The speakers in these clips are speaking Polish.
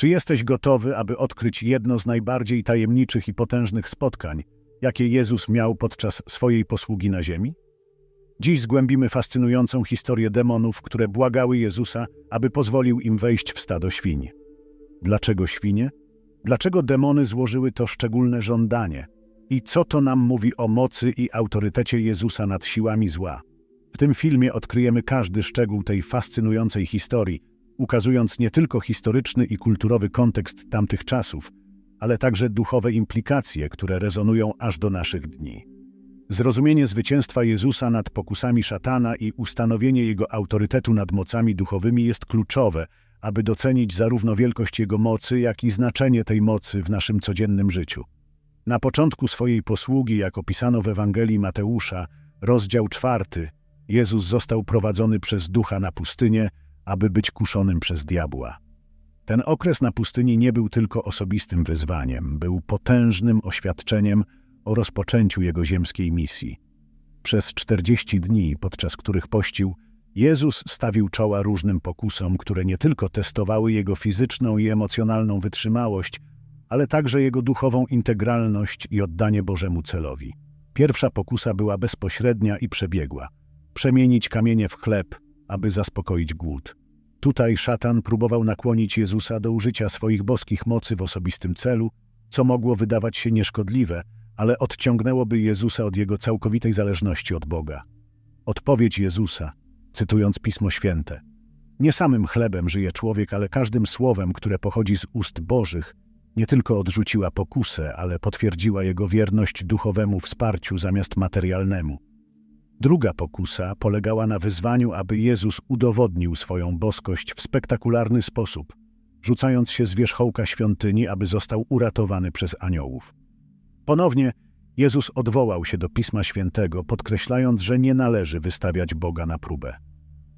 Czy jesteś gotowy, aby odkryć jedno z najbardziej tajemniczych i potężnych spotkań, jakie Jezus miał podczas swojej posługi na ziemi? Dziś zgłębimy fascynującą historię demonów, które błagały Jezusa, aby pozwolił im wejść w stado świń. Dlaczego świnie? Dlaczego demony złożyły to szczególne żądanie? I co to nam mówi o mocy i autorytecie Jezusa nad siłami zła? W tym filmie odkryjemy każdy szczegół tej fascynującej historii, ukazując nie tylko historyczny i kulturowy kontekst tamtych czasów, ale także duchowe implikacje, które rezonują aż do naszych dni. Zrozumienie zwycięstwa Jezusa nad pokusami szatana i ustanowienie jego autorytetu nad mocami duchowymi jest kluczowe, aby docenić zarówno wielkość jego mocy, jak i znaczenie tej mocy w naszym codziennym życiu. Na początku swojej posługi, jak opisano w Ewangelii Mateusza, rozdział czwarty, Jezus został prowadzony przez ducha na pustynię, aby być kuszonym przez diabła. Ten okres na pustyni nie był tylko osobistym wyzwaniem, był potężnym oświadczeniem o rozpoczęciu jego ziemskiej misji. Przez czterdzieści dni, podczas których pościł, Jezus stawił czoła różnym pokusom, które nie tylko testowały jego fizyczną i emocjonalną wytrzymałość, ale także jego duchową integralność i oddanie Bożemu celowi. Pierwsza pokusa była bezpośrednia i przebiegła. Przemienić kamienie w chleb, aby zaspokoić głód. Tutaj szatan próbował nakłonić Jezusa do użycia swoich boskich mocy w osobistym celu, co mogło wydawać się nieszkodliwe, ale odciągnęłoby Jezusa od jego całkowitej zależności od Boga. Odpowiedź Jezusa, cytując Pismo Święte. Nie samym chlebem żyje człowiek, ale każdym słowem, które pochodzi z ust Bożych, nie tylko odrzuciła pokusę, ale potwierdziła jego wierność duchowemu wsparciu zamiast materialnemu. Druga pokusa polegała na wyzwaniu, aby Jezus udowodnił swoją boskość w spektakularny sposób, rzucając się z wierzchołka świątyni, aby został uratowany przez aniołów. Ponownie Jezus odwołał się do Pisma Świętego, podkreślając, że nie należy wystawiać Boga na próbę.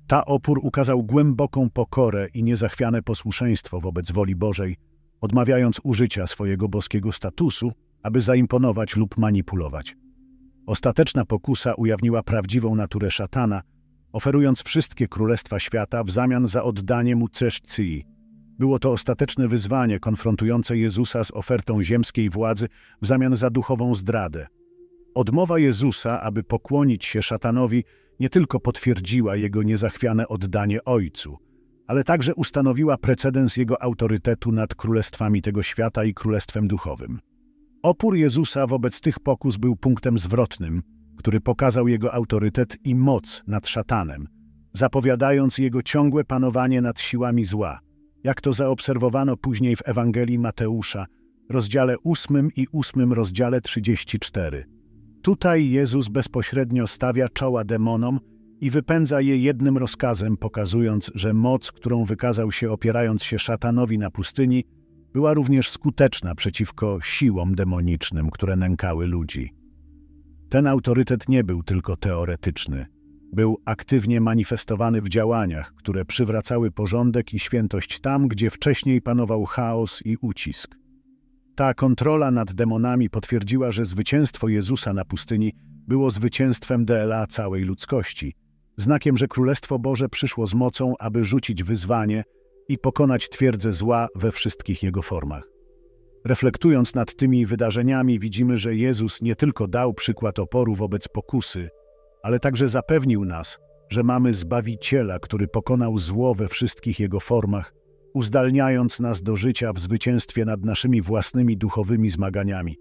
Ta opór ukazał głęboką pokorę i niezachwiane posłuszeństwo wobec woli Bożej, odmawiając użycia swojego boskiego statusu, aby zaimponować lub manipulować. Ostateczna pokusa ujawniła prawdziwą naturę szatana, oferując wszystkie królestwa świata w zamian za oddanie mu ceszcji. Było to ostateczne wyzwanie konfrontujące Jezusa z ofertą ziemskiej władzy w zamian za duchową zdradę. Odmowa Jezusa, aby pokłonić się szatanowi, nie tylko potwierdziła jego niezachwiane oddanie Ojcu, ale także ustanowiła precedens jego autorytetu nad królestwami tego świata i królestwem duchowym. Opór Jezusa wobec tych pokus był punktem zwrotnym, który pokazał jego autorytet i moc nad szatanem, zapowiadając jego ciągłe panowanie nad siłami zła, jak to zaobserwowano później w Ewangelii Mateusza, rozdziale 8 i 8 rozdziale 34. Tutaj Jezus bezpośrednio stawia czoła demonom i wypędza je jednym rozkazem, pokazując, że moc, którą wykazał się opierając się szatanowi na pustyni, była również skuteczna przeciwko siłom demonicznym, które nękały ludzi. Ten autorytet nie był tylko teoretyczny, był aktywnie manifestowany w działaniach, które przywracały porządek i świętość tam, gdzie wcześniej panował chaos i ucisk. Ta kontrola nad demonami potwierdziła, że zwycięstwo Jezusa na pustyni było zwycięstwem DLA całej ludzkości, znakiem, że Królestwo Boże przyszło z mocą, aby rzucić wyzwanie i pokonać twierdzę zła we wszystkich jego formach. Reflektując nad tymi wydarzeniami, widzimy, że Jezus nie tylko dał przykład oporu wobec pokusy, ale także zapewnił nas, że mamy Zbawiciela, który pokonał zło we wszystkich jego formach, uzdalniając nas do życia w zwycięstwie nad naszymi własnymi duchowymi zmaganiami.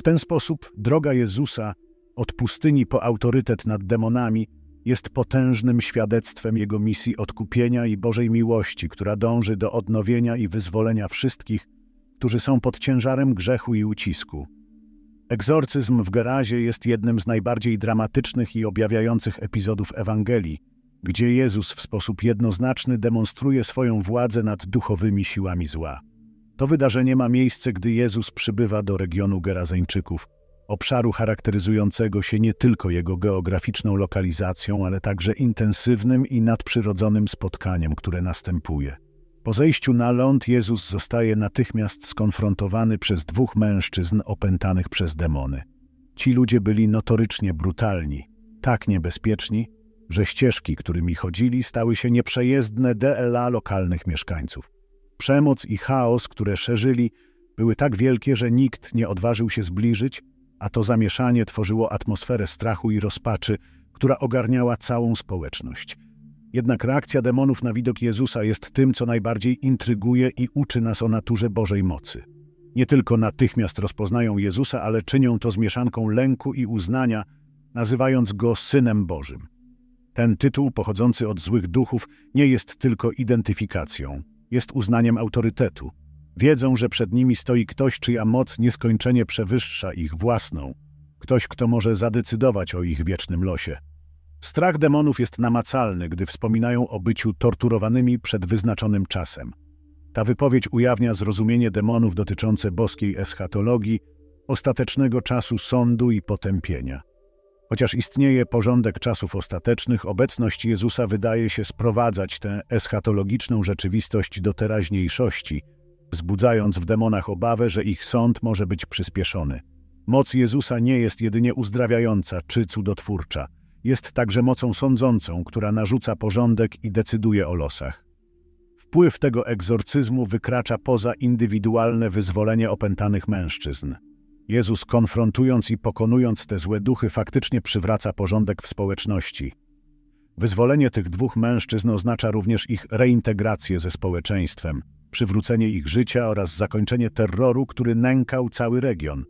W ten sposób droga Jezusa od pustyni po autorytet nad demonami jest potężnym świadectwem Jego misji odkupienia i Bożej miłości, która dąży do odnowienia i wyzwolenia wszystkich, którzy są pod ciężarem grzechu i ucisku. Egzorcyzm w Gerazie jest jednym z najbardziej dramatycznych i objawiających epizodów Ewangelii, gdzie Jezus w sposób jednoznaczny demonstruje swoją władzę nad duchowymi siłami zła. To wydarzenie ma miejsce, gdy Jezus przybywa do regionu Gerazeńczyków, obszaru charakteryzującego się nie tylko jego geograficzną lokalizacją, ale także intensywnym i nadprzyrodzonym spotkaniem, które następuje. Po zejściu na ląd Jezus zostaje natychmiast skonfrontowany przez dwóch mężczyzn opętanych przez demony. Ci ludzie byli notorycznie brutalni, tak niebezpieczni, że ścieżki, którymi chodzili, stały się nieprzejezdne DLA lokalnych mieszkańców. Przemoc i chaos, które szerzyli, były tak wielkie, że nikt nie odważył się zbliżyć, a to zamieszanie tworzyło atmosferę strachu i rozpaczy, która ogarniała całą społeczność. Jednak reakcja demonów na widok Jezusa jest tym, co najbardziej intryguje i uczy nas o naturze Bożej mocy. Nie tylko natychmiast rozpoznają Jezusa, ale czynią to z mieszanką lęku i uznania, nazywając go Synem Bożym. Ten tytuł, pochodzący od złych duchów, nie jest tylko identyfikacją, jest uznaniem autorytetu. Wiedzą, że przed nimi stoi ktoś, czyja moc nieskończenie przewyższa ich własną, ktoś, kto może zadecydować o ich wiecznym losie. Strach demonów jest namacalny, gdy wspominają o byciu torturowanymi przed wyznaczonym czasem. Ta wypowiedź ujawnia zrozumienie demonów dotyczące boskiej eschatologii, ostatecznego czasu sądu i potępienia. Chociaż istnieje porządek czasów ostatecznych, obecność Jezusa wydaje się sprowadzać tę eschatologiczną rzeczywistość do teraźniejszości, wzbudzając w demonach obawę, że ich sąd może być przyspieszony. Moc Jezusa nie jest jedynie uzdrawiająca czy cudotwórcza, jest także mocą sądzącą, która narzuca porządek i decyduje o losach. Wpływ tego egzorcyzmu wykracza poza indywidualne wyzwolenie opętanych mężczyzn. Jezus, konfrontując i pokonując te złe duchy, faktycznie przywraca porządek w społeczności. Wyzwolenie tych dwóch mężczyzn oznacza również ich reintegrację ze społeczeństwem, przywrócenie ich życia oraz zakończenie terroru, który nękał cały region.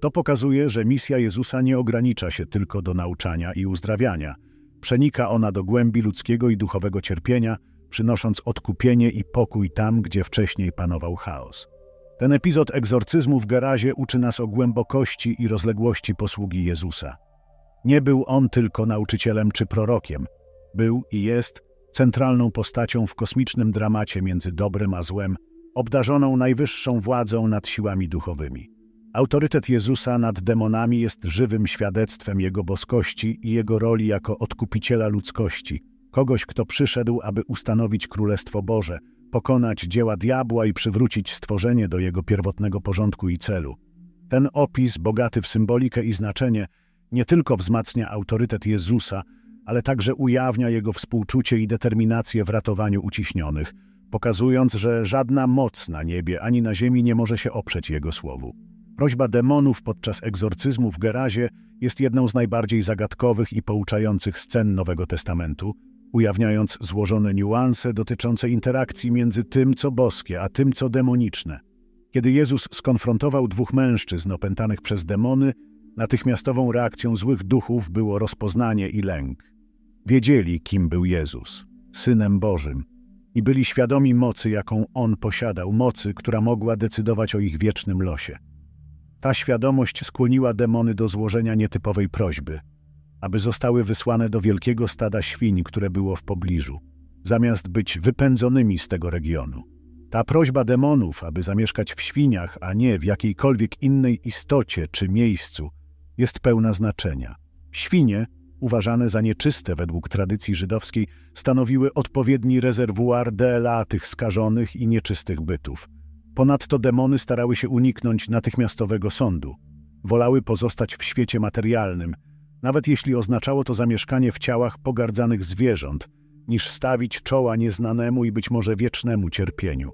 To pokazuje, że misja Jezusa nie ogranicza się tylko do nauczania i uzdrawiania. Przenika ona do głębi ludzkiego i duchowego cierpienia, przynosząc odkupienie i pokój tam, gdzie wcześniej panował chaos. Ten epizod egzorcyzmu w garazie uczy nas o głębokości i rozległości posługi Jezusa. Nie był on tylko nauczycielem czy prorokiem. Był i jest centralną postacią w kosmicznym dramacie między dobrem a złem, obdarzoną najwyższą władzą nad siłami duchowymi. Autorytet Jezusa nad demonami jest żywym świadectwem Jego boskości i Jego roli jako odkupiciela ludzkości, kogoś, kto przyszedł, aby ustanowić Królestwo Boże, pokonać dzieła diabła i przywrócić stworzenie do jego pierwotnego porządku i celu. Ten opis, bogaty w symbolikę i znaczenie, nie tylko wzmacnia autorytet Jezusa, ale także ujawnia jego współczucie i determinację w ratowaniu uciśnionych, pokazując, że żadna moc na niebie ani na ziemi nie może się oprzeć jego słowu. Prośba demonów podczas egzorcyzmu w Gerazie jest jedną z najbardziej zagadkowych i pouczających scen Nowego Testamentu, ujawniając złożone niuanse dotyczące interakcji między tym, co boskie, a tym, co demoniczne. Kiedy Jezus skonfrontował dwóch mężczyzn opętanych przez demony, natychmiastową reakcją złych duchów było rozpoznanie i lęk. Wiedzieli, kim był Jezus, Synem Bożym, i byli świadomi mocy, jaką On posiadał, mocy, która mogła decydować o ich wiecznym losie. Ta świadomość skłoniła demony do złożenia nietypowej prośby, aby zostały wysłane do wielkiego stada świń, które było w pobliżu, zamiast być wypędzonymi z tego regionu. Ta prośba demonów, aby zamieszkać w świniach, a nie w jakiejkolwiek innej istocie czy miejscu, jest pełna znaczenia. Świnie, uważane za nieczyste według tradycji żydowskiej, stanowiły odpowiedni rezerwuar DNA tych skażonych i nieczystych bytów. Ponadto demony starały się uniknąć natychmiastowego sądu. Wolały pozostać w świecie materialnym, nawet jeśli oznaczało to zamieszkanie w ciałach pogardzanych zwierząt, niż stawić czoła nieznanemu i być może wiecznemu cierpieniu.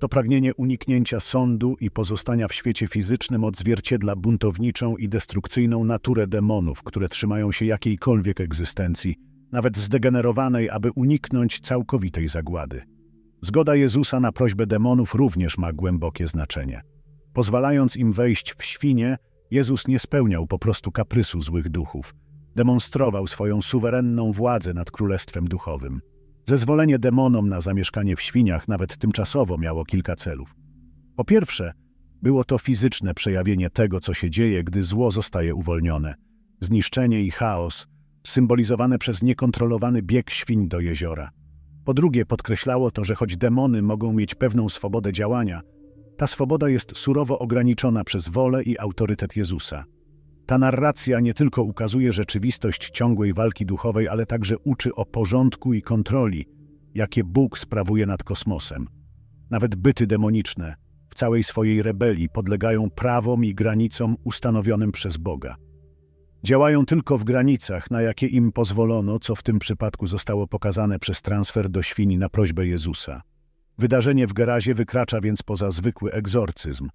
To pragnienie uniknięcia sądu i pozostania w świecie fizycznym odzwierciedla buntowniczą i destrukcyjną naturę demonów, które trzymają się jakiejkolwiek egzystencji, nawet zdegenerowanej, aby uniknąć całkowitej zagłady. Zgoda Jezusa na prośbę demonów również ma głębokie znaczenie. Pozwalając im wejść w świnie, Jezus nie spełniał po prostu kaprysu złych duchów. Demonstrował swoją suwerenną władzę nad królestwem duchowym. Zezwolenie demonom na zamieszkanie w świniach nawet tymczasowo miało kilka celów. Po pierwsze, było to fizyczne przejawienie tego, co się dzieje, gdy zło zostaje uwolnione. Zniszczenie i chaos, symbolizowane przez niekontrolowany bieg świń do jeziora. Po drugie, podkreślało to, że choć demony mogą mieć pewną swobodę działania, ta swoboda jest surowo ograniczona przez wolę i autorytet Jezusa. Ta narracja nie tylko ukazuje rzeczywistość ciągłej walki duchowej, ale także uczy o porządku i kontroli, jakie Bóg sprawuje nad kosmosem. Nawet byty demoniczne, w całej swojej rebelii, podlegają prawom i granicom ustanowionym przez Boga. Działają tylko w granicach, na jakie im pozwolono, co w tym przypadku zostało pokazane przez transfer do świni na prośbę Jezusa. Wydarzenie w garazie wykracza więc poza zwykły egzorcyzm.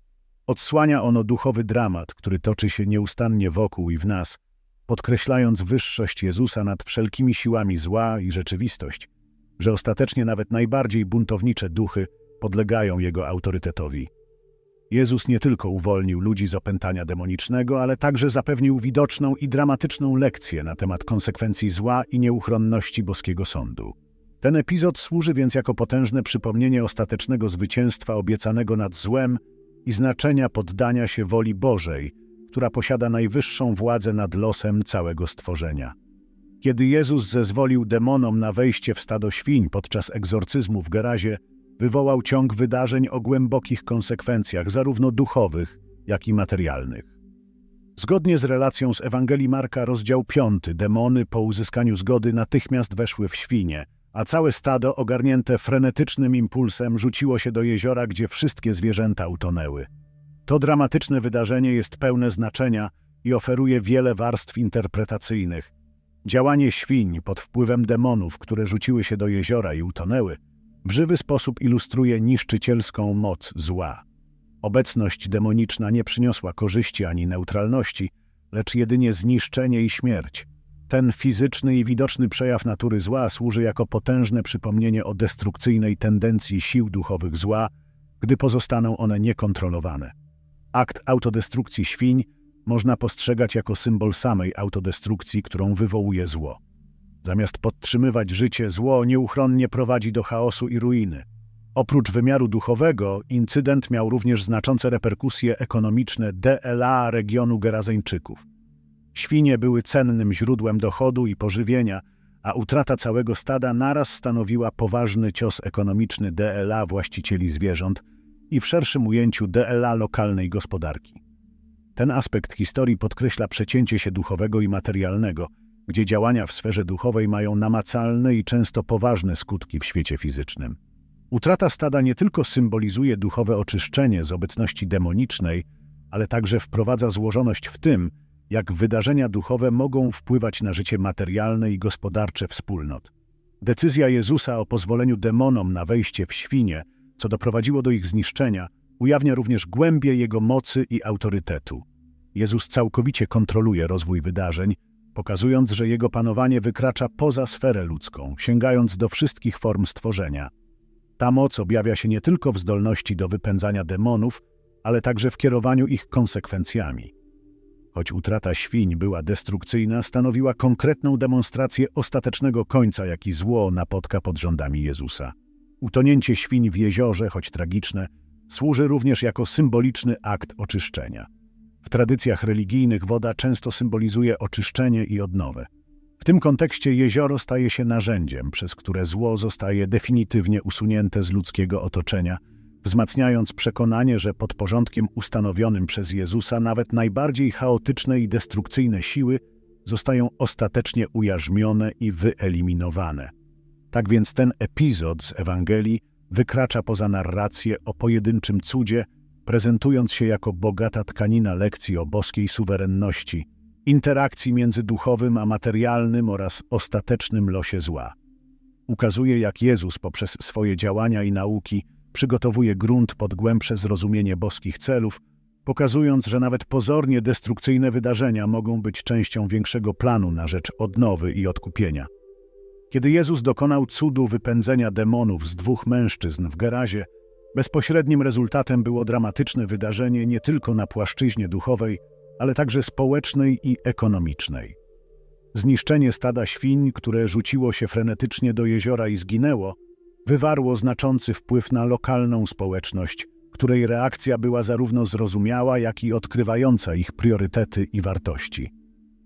Odsłania ono duchowy dramat, który toczy się nieustannie wokół i w nas, podkreślając wyższość Jezusa nad wszelkimi siłami zła i rzeczywistość, że ostatecznie nawet najbardziej buntownicze duchy podlegają Jego autorytetowi. Jezus nie tylko uwolnił ludzi z opętania demonicznego, ale także zapewnił widoczną i dramatyczną lekcję na temat konsekwencji zła i nieuchronności boskiego sądu. Ten epizod służy więc jako potężne przypomnienie ostatecznego zwycięstwa obiecanego nad złem i znaczenia poddania się woli Bożej, która posiada najwyższą władzę nad losem całego stworzenia. Kiedy Jezus zezwolił demonom na wejście w stado świń podczas egzorcyzmu w garazie, wywołał ciąg wydarzeń o głębokich konsekwencjach, zarówno duchowych, jak i materialnych. Zgodnie z relacją z Ewangelii Marka, rozdział 5, demony po uzyskaniu zgody natychmiast weszły w świnie, a całe stado, ogarnięte frenetycznym impulsem, rzuciło się do jeziora, gdzie wszystkie zwierzęta utonęły. To dramatyczne wydarzenie jest pełne znaczenia i oferuje wiele warstw interpretacyjnych. Działanie świń pod wpływem demonów, które rzuciły się do jeziora i utonęły, w żywy sposób ilustruje niszczycielską moc zła. Obecność demoniczna nie przyniosła korzyści ani neutralności, lecz jedynie zniszczenie i śmierć. Ten fizyczny i widoczny przejaw natury zła służy jako potężne przypomnienie o destrukcyjnej tendencji sił duchowych zła, gdy pozostaną one niekontrolowane. Akt autodestrukcji świń można postrzegać jako symbol samej autodestrukcji, którą wywołuje zło. Zamiast podtrzymywać życie, zło nieuchronnie prowadzi do chaosu i ruiny. Oprócz wymiaru duchowego, incydent miał również znaczące reperkusje ekonomiczne DLA regionu Gerazeńczyków. Świnie były cennym źródłem dochodu i pożywienia, a utrata całego stada naraz stanowiła poważny cios ekonomiczny DLA właścicieli zwierząt i w szerszym ujęciu DLA lokalnej gospodarki. Ten aspekt historii podkreśla przecięcie się duchowego i materialnego, gdzie działania w sferze duchowej mają namacalne i często poważne skutki w świecie fizycznym. Utrata stada nie tylko symbolizuje duchowe oczyszczenie z obecności demonicznej, ale także wprowadza złożoność w tym, jak wydarzenia duchowe mogą wpływać na życie materialne i gospodarcze wspólnot. Decyzja Jezusa o pozwoleniu demonom na wejście w świnie, co doprowadziło do ich zniszczenia, ujawnia również głębię jego mocy i autorytetu. Jezus całkowicie kontroluje rozwój wydarzeń, pokazując, że jego panowanie wykracza poza sferę ludzką, sięgając do wszystkich form stworzenia. Ta moc objawia się nie tylko w zdolności do wypędzania demonów, ale także w kierowaniu ich konsekwencjami. Choć utrata świń była destrukcyjna, stanowiła konkretną demonstrację ostatecznego końca, jaki zło napotka pod rządami Jezusa. Utonięcie świń w jeziorze, choć tragiczne, służy również jako symboliczny akt oczyszczenia. W tradycjach religijnych woda często symbolizuje oczyszczenie i odnowę. W tym kontekście jezioro staje się narzędziem, przez które zło zostaje definitywnie usunięte z ludzkiego otoczenia, wzmacniając przekonanie, że pod porządkiem ustanowionym przez Jezusa nawet najbardziej chaotyczne i destrukcyjne siły zostają ostatecznie ujarzmione i wyeliminowane. Tak więc ten epizod z Ewangelii wykracza poza narrację o pojedynczym cudzie, prezentując się jako bogata tkanina lekcji o boskiej suwerenności, interakcji między duchowym a materialnym oraz ostatecznym losie zła. Ukazuje, jak Jezus poprzez swoje działania i nauki przygotowuje grunt pod głębsze zrozumienie boskich celów, pokazując, że nawet pozornie destrukcyjne wydarzenia mogą być częścią większego planu na rzecz odnowy i odkupienia. Kiedy Jezus dokonał cudu wypędzenia demonów z dwóch mężczyzn w garazie, bezpośrednim rezultatem było dramatyczne wydarzenie nie tylko na płaszczyźnie duchowej, ale także społecznej i ekonomicznej. Zniszczenie stada świń, które rzuciło się frenetycznie do jeziora i zginęło, wywarło znaczący wpływ na lokalną społeczność, której reakcja była zarówno zrozumiała, jak i odkrywająca ich priorytety i wartości.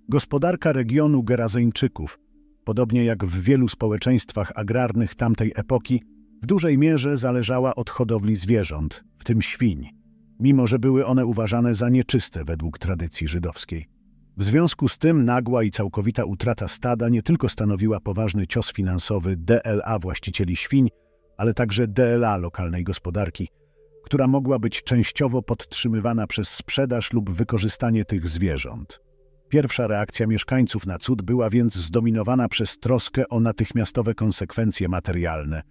Gospodarka regionu Gerazeńczyków – podobnie jak w wielu społeczeństwach agrarnych tamtej epoki, w dużej mierze zależała od hodowli zwierząt, w tym świń, mimo że były one uważane za nieczyste według tradycji żydowskiej. W związku z tym nagła i całkowita utrata stada nie tylko stanowiła poważny cios finansowy DLA właścicieli świń, ale także DLA lokalnej gospodarki, która mogła być częściowo podtrzymywana przez sprzedaż lub wykorzystanie tych zwierząt. Pierwsza reakcja mieszkańców na cud była więc zdominowana przez troskę o natychmiastowe konsekwencje materialne,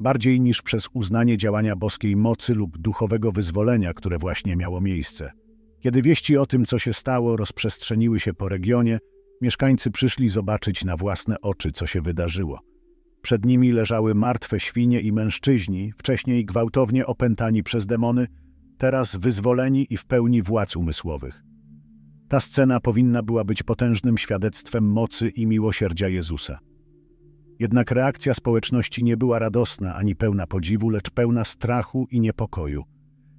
bardziej niż przez uznanie działania boskiej mocy lub duchowego wyzwolenia, które właśnie miało miejsce. Kiedy wieści o tym, co się stało, rozprzestrzeniły się po regionie, mieszkańcy przyszli zobaczyć na własne oczy, co się wydarzyło. Przed nimi leżały martwe świnie i mężczyźni, wcześniej gwałtownie opętani przez demony, teraz wyzwoleni i w pełni władz umysłowych. Ta scena powinna była być potężnym świadectwem mocy i miłosierdzia Jezusa. Jednak reakcja społeczności nie była radosna ani pełna podziwu, lecz pełna strachu i niepokoju.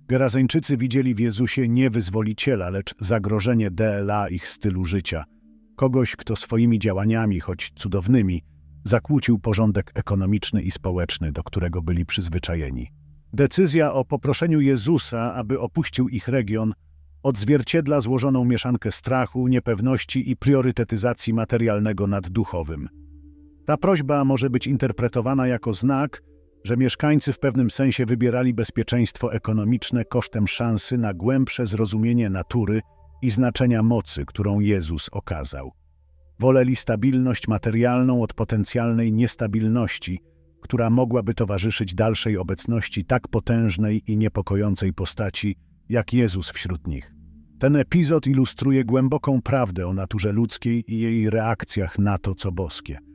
Gerazeńczycy widzieli w Jezusie nie wyzwoliciela, lecz zagrożenie DLA ich stylu życia. Kogoś, kto swoimi działaniami, choć cudownymi, zakłócił porządek ekonomiczny i społeczny, do którego byli przyzwyczajeni. Decyzja o poproszeniu Jezusa, aby opuścił ich region, odzwierciedla złożoną mieszankę strachu, niepewności i priorytetyzacji materialnego nad duchowym. Ta prośba może być interpretowana jako znak, że mieszkańcy w pewnym sensie wybierali bezpieczeństwo ekonomiczne kosztem szansy na głębsze zrozumienie natury i znaczenia mocy, którą Jezus okazał. Woleli stabilność materialną od potencjalnej niestabilności, która mogłaby towarzyszyć dalszej obecności tak potężnej i niepokojącej postaci, jak Jezus wśród nich. Ten epizod ilustruje głęboką prawdę o naturze ludzkiej i jej reakcjach na to, co boskie.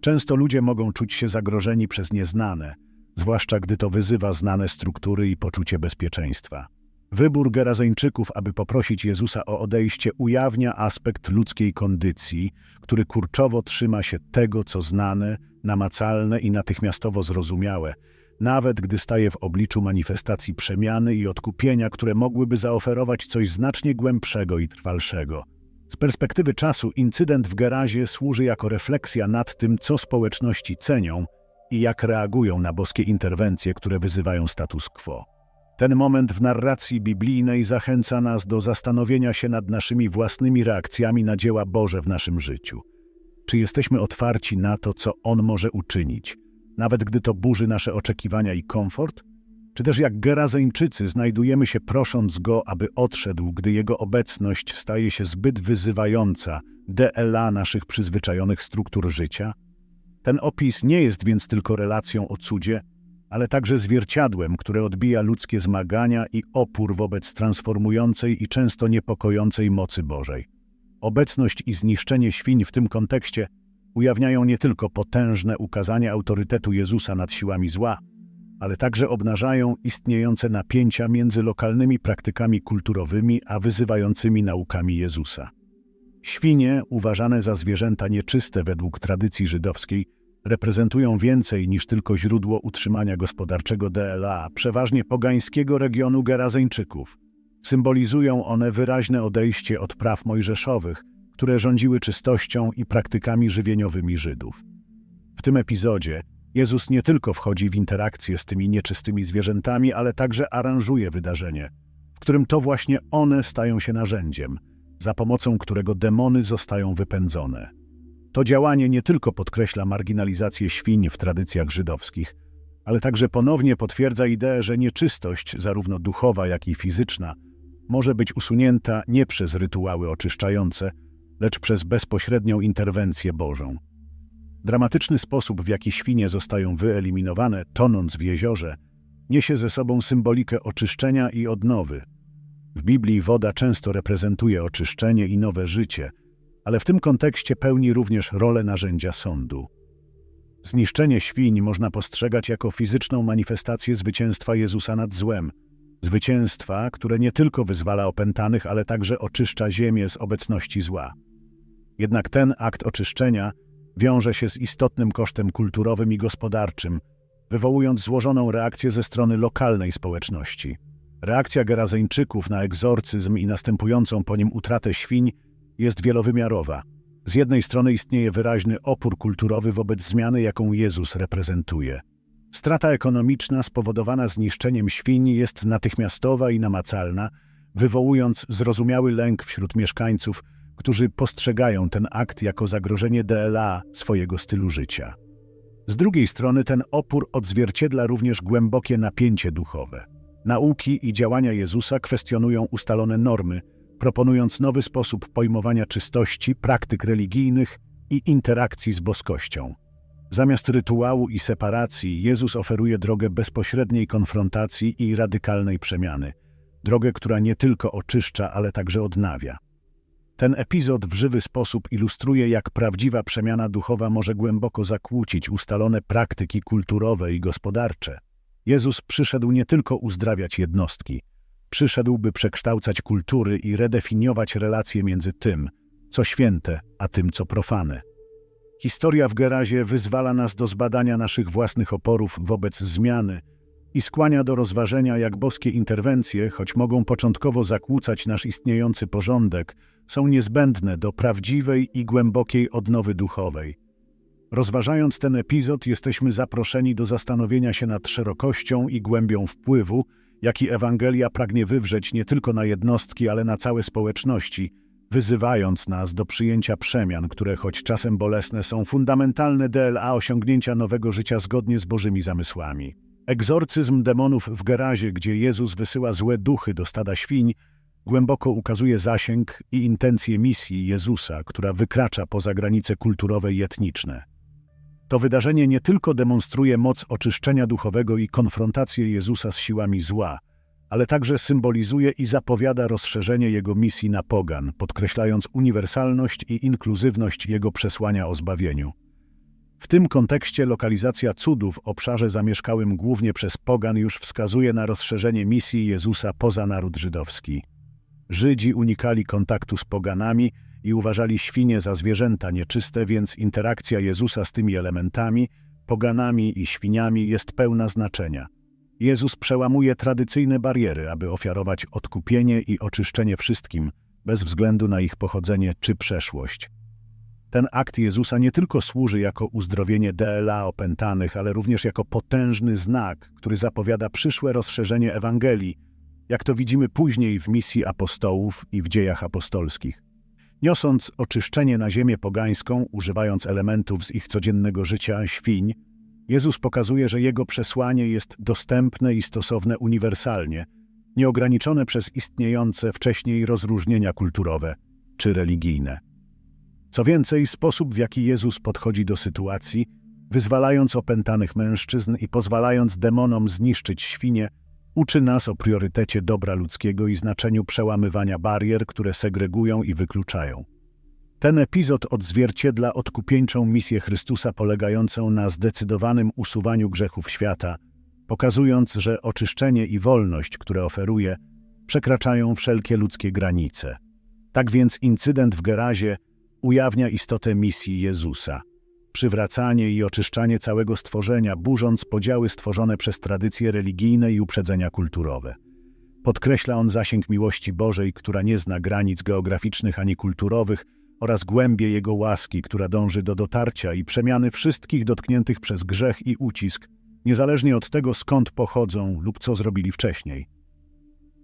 Często ludzie mogą czuć się zagrożeni przez nieznane, zwłaszcza gdy to wyzywa znane struktury i poczucie bezpieczeństwa. Wybór Gerazeńczyków, aby poprosić Jezusa o odejście, ujawnia aspekt ludzkiej kondycji, który kurczowo trzyma się tego, co znane, namacalne i natychmiastowo zrozumiałe, nawet gdy staje w obliczu manifestacji przemiany i odkupienia, które mogłyby zaoferować coś znacznie głębszego i trwalszego. Z perspektywy czasu incydent w Gerazie służy jako refleksja nad tym, co społeczności cenią i jak reagują na boskie interwencje, które wyzywają status quo. Ten moment w narracji biblijnej zachęca nas do zastanowienia się nad naszymi własnymi reakcjami na dzieła Boże w naszym życiu. Czy jesteśmy otwarci na to, co On może uczynić, nawet gdy to burzy nasze oczekiwania i komfort? Czy też jak Gerazeńczycy znajdujemy się prosząc Go, aby odszedł, gdy Jego obecność staje się zbyt wyzywająca DLA naszych przyzwyczajonych struktur życia? Ten opis nie jest więc tylko relacją o cudzie, ale także zwierciadłem, które odbija ludzkie zmagania i opór wobec transformującej i często niepokojącej mocy Bożej. Obecność i zniszczenie świń w tym kontekście ujawniają nie tylko potężne ukazanie autorytetu Jezusa nad siłami zła, ale także obnażają istniejące napięcia między lokalnymi praktykami kulturowymi a wyzywającymi naukami Jezusa. Świnie, uważane za zwierzęta nieczyste według tradycji żydowskiej, reprezentują więcej niż tylko źródło utrzymania gospodarczego DLA, przeważnie pogańskiego regionu Gerazeńczyków. Symbolizują one wyraźne odejście od praw mojżeszowych, które rządziły czystością i praktykami żywieniowymi Żydów. W tym epizodzie Jezus nie tylko wchodzi w interakcję z tymi nieczystymi zwierzętami, ale także aranżuje wydarzenie, w którym to właśnie one stają się narzędziem, za pomocą którego demony zostają wypędzone. To działanie nie tylko podkreśla marginalizację świń w tradycjach żydowskich, ale także ponownie potwierdza ideę, że nieczystość, zarówno duchowa, jak i fizyczna, może być usunięta nie przez rytuały oczyszczające, lecz przez bezpośrednią interwencję Bożą. Dramatyczny sposób, w jaki świnie zostają wyeliminowane, tonąc w jeziorze, niesie ze sobą symbolikę oczyszczenia i odnowy. W Biblii woda często reprezentuje oczyszczenie i nowe życie, ale w tym kontekście pełni również rolę narzędzia sądu. Zniszczenie świń można postrzegać jako fizyczną manifestację zwycięstwa Jezusa nad złem, zwycięstwa, które nie tylko wyzwala opętanych, ale także oczyszcza ziemię z obecności zła. Jednak ten akt oczyszczenia wiąże się z istotnym kosztem kulturowym i gospodarczym, wywołując złożoną reakcję ze strony lokalnej społeczności. Reakcja Gerazeńczyków na egzorcyzm i następującą po nim utratę świń jest wielowymiarowa. Z jednej strony istnieje wyraźny opór kulturowy wobec zmiany, jaką Jezus reprezentuje. Strata ekonomiczna spowodowana zniszczeniem świń jest natychmiastowa i namacalna, wywołując zrozumiały lęk wśród mieszkańców, którzy postrzegają ten akt jako zagrożenie DLA swojego stylu życia. Z drugiej strony ten opór odzwierciedla również głębokie napięcie duchowe. Nauki i działania Jezusa kwestionują ustalone normy, proponując nowy sposób pojmowania czystości, praktyk religijnych i interakcji z boskością. Zamiast rytuału i separacji, Jezus oferuje drogę bezpośredniej konfrontacji i radykalnej przemiany. Drogę, która nie tylko oczyszcza, ale także odnawia. Ten epizod w żywy sposób ilustruje, jak prawdziwa przemiana duchowa może głęboko zakłócić ustalone praktyki kulturowe i gospodarcze. Jezus przyszedł nie tylko uzdrawiać jednostki, przyszedł, by przekształcać kultury i redefiniować relacje między tym, co święte, a tym, co profane. Historia w Gerazie wyzwala nas do zbadania naszych własnych oporów wobec zmiany i skłania do rozważenia, jak boskie interwencje, choć mogą początkowo zakłócać nasz istniejący porządek, są niezbędne do prawdziwej i głębokiej odnowy duchowej. Rozważając ten epizod, jesteśmy zaproszeni do zastanowienia się nad szerokością i głębią wpływu, jaki Ewangelia pragnie wywrzeć nie tylko na jednostki, ale na całe społeczności, wyzywając nas do przyjęcia przemian, które choć czasem bolesne są fundamentalne dla osiągnięcia nowego życia zgodnie z Bożymi zamysłami. Egzorcyzm demonów w Gerazie, gdzie Jezus wysyła złe duchy do stada świń, głęboko ukazuje zasięg i intencje misji Jezusa, która wykracza poza granice kulturowe i etniczne. To wydarzenie nie tylko demonstruje moc oczyszczenia duchowego i konfrontację Jezusa z siłami zła, ale także symbolizuje i zapowiada rozszerzenie Jego misji na pogan, podkreślając uniwersalność i inkluzywność Jego przesłania o zbawieniu. W tym kontekście lokalizacja cudów w obszarze zamieszkałym głównie przez pogan już wskazuje na rozszerzenie misji Jezusa poza naród żydowski. Żydzi unikali kontaktu z poganami i uważali świnie za zwierzęta nieczyste, więc interakcja Jezusa z tymi elementami, poganami i świniami jest pełna znaczenia. Jezus przełamuje tradycyjne bariery, aby ofiarować odkupienie i oczyszczenie wszystkim, bez względu na ich pochodzenie czy przeszłość. Ten akt Jezusa nie tylko służy jako uzdrowienie DLA opętanych, ale również jako potężny znak, który zapowiada przyszłe rozszerzenie Ewangelii, jak to widzimy później w misji apostołów i w dziejach apostolskich. Niosąc oczyszczenie na ziemię pogańską, używając elementów z ich codziennego życia, świń, Jezus pokazuje, że Jego przesłanie jest dostępne i stosowne uniwersalnie, nieograniczone przez istniejące wcześniej rozróżnienia kulturowe czy religijne. Co więcej, sposób, w jaki Jezus podchodzi do sytuacji, wyzwalając opętanych mężczyzn i pozwalając demonom zniszczyć świnie, uczy nas o priorytecie dobra ludzkiego i znaczeniu przełamywania barier, które segregują i wykluczają. Ten epizod odzwierciedla odkupieńczą misję Chrystusa polegającą na zdecydowanym usuwaniu grzechów świata, pokazując, że oczyszczenie i wolność, które oferuje, przekraczają wszelkie ludzkie granice. Tak więc incydent w Gerazie ujawnia istotę misji Jezusa. Przywracanie i oczyszczanie całego stworzenia, burząc podziały stworzone przez tradycje religijne i uprzedzenia kulturowe. Podkreśla on zasięg miłości Bożej, która nie zna granic geograficznych ani kulturowych, oraz głębie Jego łaski, która dąży do dotarcia i przemiany wszystkich dotkniętych przez grzech i ucisk, niezależnie od tego, skąd pochodzą lub co zrobili wcześniej.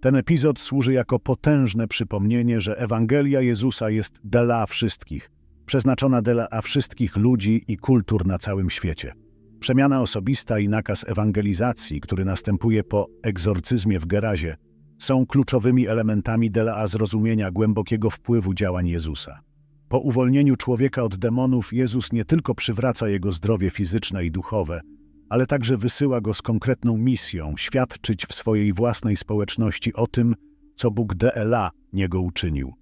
Ten epizod służy jako potężne przypomnienie, że Ewangelia Jezusa jest dla wszystkich, przeznaczona dla wszystkich ludzi i kultur na całym świecie. Przemiana osobista i nakaz ewangelizacji, który następuje po egzorcyzmie w Gerazie, są kluczowymi elementami dla zrozumienia głębokiego wpływu działań Jezusa. Po uwolnieniu człowieka od demonów Jezus nie tylko przywraca jego zdrowie fizyczne i duchowe, ale także wysyła go z konkretną misją świadczyć w swojej własnej społeczności o tym, co Bóg DLA niego uczynił.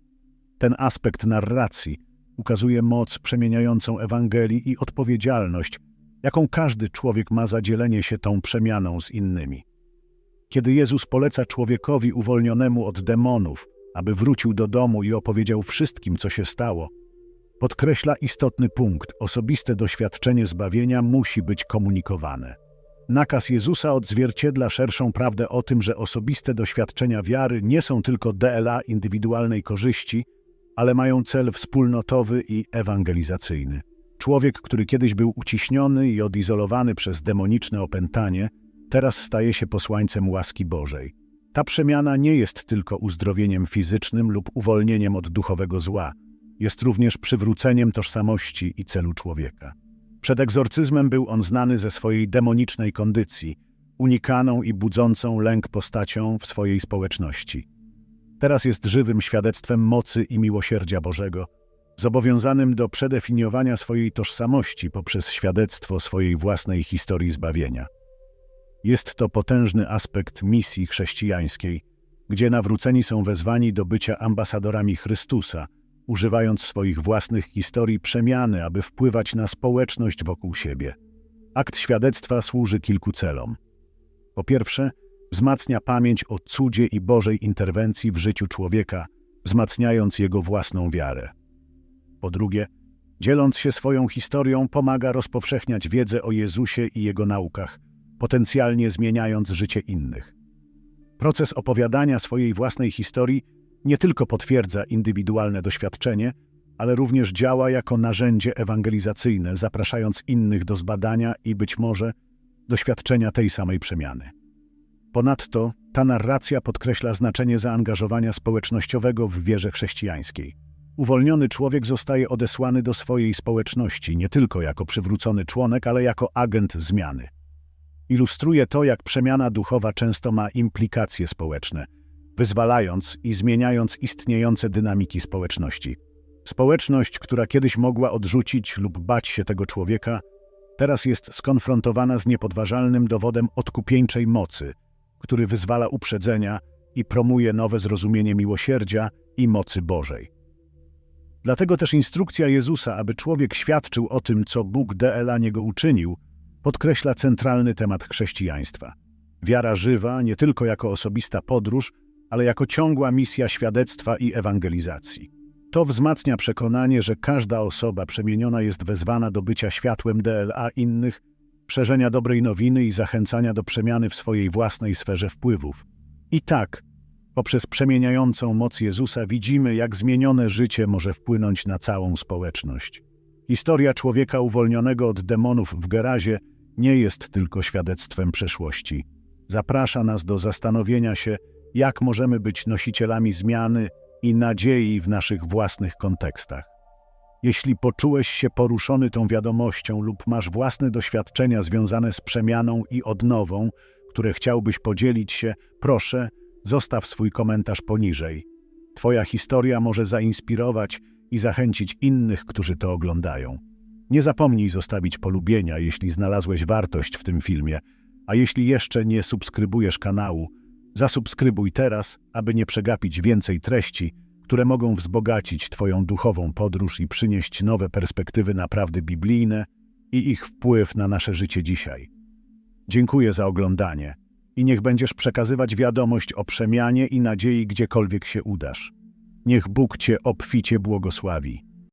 Ten aspekt narracji ukazuje moc przemieniającą Ewangelii i odpowiedzialność, jaką każdy człowiek ma za dzielenie się tą przemianą z innymi. Kiedy Jezus poleca człowiekowi uwolnionemu od demonów, aby wrócił do domu i opowiedział wszystkim, co się stało, podkreśla istotny punkt: osobiste doświadczenie zbawienia musi być komunikowane. Nakaz Jezusa odzwierciedla szerszą prawdę o tym, że osobiste doświadczenia wiary nie są tylko DLA indywidualnej korzyści, ale mają cel wspólnotowy i ewangelizacyjny. Człowiek, który kiedyś był uciśniony i odizolowany przez demoniczne opętanie, teraz staje się posłańcem łaski Bożej. Ta przemiana nie jest tylko uzdrowieniem fizycznym lub uwolnieniem od duchowego zła, jest również przywróceniem tożsamości i celu człowieka. Przed egzorcyzmem był on znany ze swojej demonicznej kondycji, unikaną i budzącą lęk postacią w swojej społeczności. Teraz jest żywym świadectwem mocy i miłosierdzia Bożego, zobowiązanym do przedefiniowania swojej tożsamości poprzez świadectwo swojej własnej historii zbawienia. Jest to potężny aspekt misji chrześcijańskiej, gdzie nawróceni są wezwani do bycia ambasadorami Chrystusa, używając swoich własnych historii przemiany, aby wpływać na społeczność wokół siebie. Akt świadectwa służy kilku celom. Po pierwsze, wzmacnia pamięć o cudzie i Bożej interwencji w życiu człowieka, wzmacniając jego własną wiarę. Po drugie, dzieląc się swoją historią, pomaga rozpowszechniać wiedzę o Jezusie i Jego naukach, potencjalnie zmieniając życie innych. Proces opowiadania swojej własnej historii nie tylko potwierdza indywidualne doświadczenie, ale również działa jako narzędzie ewangelizacyjne, zapraszając innych do zbadania i być może doświadczenia tej samej przemiany. Ponadto ta narracja podkreśla znaczenie zaangażowania społecznościowego w wierze chrześcijańskiej. Uwolniony człowiek zostaje odesłany do swojej społeczności nie tylko jako przywrócony członek, ale jako agent zmiany. Ilustruje to, jak przemiana duchowa często ma implikacje społeczne, wyzwalając i zmieniając istniejące dynamiki społeczności. Społeczność, która kiedyś mogła odrzucić lub bać się tego człowieka, teraz jest skonfrontowana z niepodważalnym dowodem odkupieńczej mocy, który wyzwala uprzedzenia i promuje nowe zrozumienie miłosierdzia i mocy Bożej. Dlatego też instrukcja Jezusa, aby człowiek świadczył o tym, co Bóg dla niego uczynił, podkreśla centralny temat chrześcijaństwa. Wiara żywa nie tylko jako osobista podróż, ale jako ciągła misja świadectwa i ewangelizacji. To wzmacnia przekonanie, że każda osoba przemieniona jest wezwana do bycia światłem DLA innych, szerzenia dobrej nowiny i zachęcania do przemiany w swojej własnej sferze wpływów. I tak, poprzez przemieniającą moc Jezusa widzimy, jak zmienione życie może wpłynąć na całą społeczność. Historia człowieka uwolnionego od demonów w Gerazie nie jest tylko świadectwem przeszłości. Zaprasza nas do zastanowienia się, jak możemy być nosicielami zmiany i nadziei w naszych własnych kontekstach. Jeśli poczułeś się poruszony tą wiadomością lub masz własne doświadczenia związane z przemianą i odnową, które chciałbyś podzielić się, proszę, zostaw swój komentarz poniżej. Twoja historia może zainspirować i zachęcić innych, którzy to oglądają. Nie zapomnij zostawić polubienia, jeśli znalazłeś wartość w tym filmie, a jeśli jeszcze nie subskrybujesz kanału, zasubskrybuj teraz, aby nie przegapić więcej treści, które mogą wzbogacić Twoją duchową podróż i przynieść nowe perspektywy naprawdę biblijne i ich wpływ na nasze życie dzisiaj. Dziękuję za oglądanie i niech będziesz przekazywać wiadomość o przemianie i nadziei gdziekolwiek się udasz. Niech Bóg Cię obficie błogosławi.